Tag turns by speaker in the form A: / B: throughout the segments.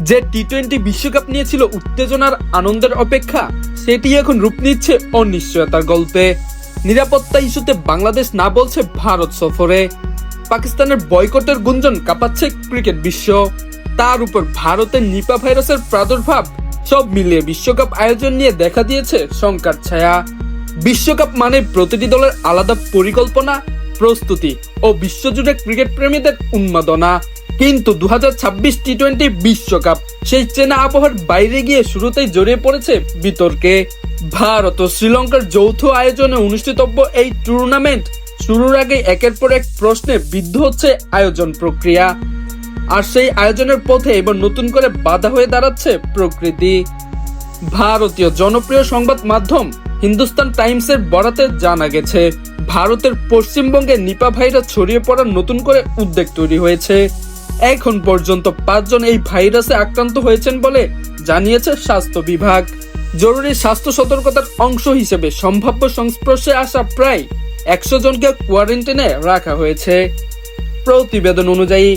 A: যে T twenty বিশ্বকাপ নিয়েছিল উত্তেজনার আনন্দের অপেক্ষা, সেটি এখন রূপ নিচ্ছে অনিশ্চয়তার গল্পে। নিরাপত্তা ইস্যুতে বাংলাদেশ না বলছে ভারত সফরে। পাকিস্তানের বয়কটের গুঞ্জন কাঁপাচ্ছে ক্রিকেট বিশ্ব। তার উপর ভারতের নিপা ভাইরাসের প্রাদুর্ভাব, সব মিলিয়ে বিশ্বকাপ আয়োজন নিয়ে দেখা দিয়েছে শঙ্কার ছায়া। বিশ্বকাপ মানে প্রতিটি দলের আলাদা পরিকল্পনা, প্রস্তুতি ও বিশ্বজুড়ে ক্রিকেট প্রেমীদের উন্মাদনা। কিন্তু দু হাজার ছাব্বিশ টি টোয়েন্টি বিশ্বকাপ, সেই চেনা আবহাওয়ার বাইরে গিয়ে শুরুতেই জড়িয়ে পড়েছে বিতর্কে। ভারত ও শ্রীলঙ্কার যৌথ আয়োজনে অনুষ্ঠিতব্য এই টুর্নামেন্ট শুরুর আগে একের পর এক প্রশ্নে বিদ্ধ হচ্ছে আয়োজন প্রক্রিয়া। আর সেই আয়োজনের পথে এবার নতুন করে বাধা হয়ে দাঁড়াচ্ছে প্রকৃতি। ভারতীয় জনপ্রিয় সংবাদ মাধ্যম হিন্দুস্তান টাইমসের বরাতে জানা গেছে, ভারতের পশ্চিমবঙ্গে নিপা ভাইরাস ছড়িয়ে পড়ার নতুন করে উদ্বেগ তৈরি হয়েছে। এখন পর্যন্ত পাঁচজন এই ভাইরাসে আক্রান্ত হয়েছেন বলে জানিয়েছে স্বাস্থ্য বিভাগ। জরুরি স্বাস্থ্য সতর্কতার অংশ হিসেবে সম্ভাব্য সংস্পর্শে আসা প্রায় একশো জনকে কোয়ারেন্টাইনে রাখা হয়েছে। প্রতিবেদন অনুযায়ী,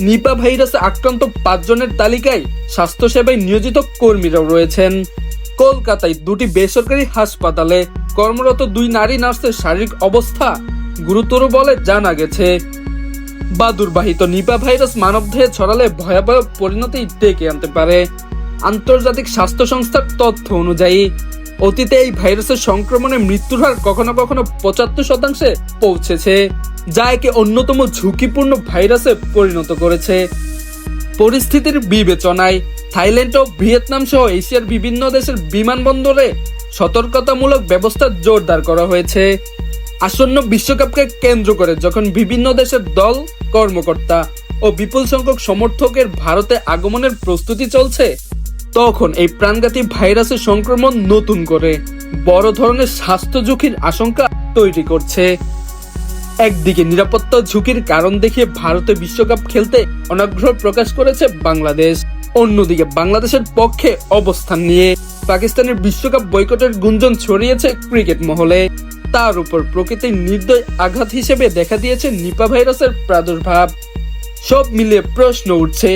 A: নিপা ভাইরাসে আক্রান্ত পাঁচজনের তালিকায় স্বাস্থ্যসেবায় নিয়োজিত কর্মীরাও রয়েছেন। কলকাতায় দুটি বেসরকারি হাসপাতালে কর্মরত দুই নারী নার্সের শারীরিক অবস্থা গুরুতর বলে জানা গেছে। বাদুরবাহিত নিপা ভাইরাস মানবদেহে ছড়ালে ভয়াবহ পরিণতি ডেকে আনতে পারে। আন্তর্জাতিক স্বাস্থ্য সংস্থার তথ্য অনুযায়ী, অতীতে এই ভাইরাসের সংক্রমণে মৃত্যুর হার কখনো কখনো পঁচাত্তর শতাংশে পৌঁছেছে, যা একে অন্যতম ঝুঁকিপূর্ণ ভাইরাসে পরিণত করেছে। পরিস্থিতির বিবেচনায়, থাইল্যান্ড ও ভিয়েতনাম সহ এশিয়ার বিভিন্ন দেশের বিমানবন্দরে সতর্কতামূলক ব্যবস্থা জোরদার করা হয়েছে। আসন্ন বিশ্বকাপকে কেন্দ্র করে যখন বিভিন্ন দেশের দল, কর্মকর্তা ও বিপুল সংখ্যক সমর্থকের ভারতে আগমনের প্রস্তুতি চলছে, তখন এই প্রাণঘাতী ভাইরাসের সংক্রমণ নতুন করে বড় ধরনের স্বাস্থ্য ঝুঁকির আশঙ্কা তৈরি করছে। একদিকে নিরাপত্তা ঝুঁকির কারণ দেখিয়ে ভারতে বিশ্বকাপ খেলতে অনাগ্রহ প্রকাশ করেছে বাংলাদেশ। অন্যদিকে বাংলাদেশের পক্ষে অবস্থান নিয়ে পাকিস্তানের বিশ্বকাপ বয়কটের গুঞ্জন ছড়িয়েছে ক্রিকেট মহলে। তার উপর প্রকৃতির নির্দয় আঘাত হিসেবে দেখা দিয়েছে নিপা ভাইরাসের প্রাদুর্ভাব। সব মিলিয়ে প্রশ্ন উঠছে,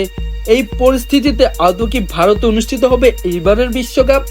A: এই পরিস্থিতিতে আদৌ কি ভারতে অনুষ্ঠিত হবে এইবারের বিশ্বকাপ?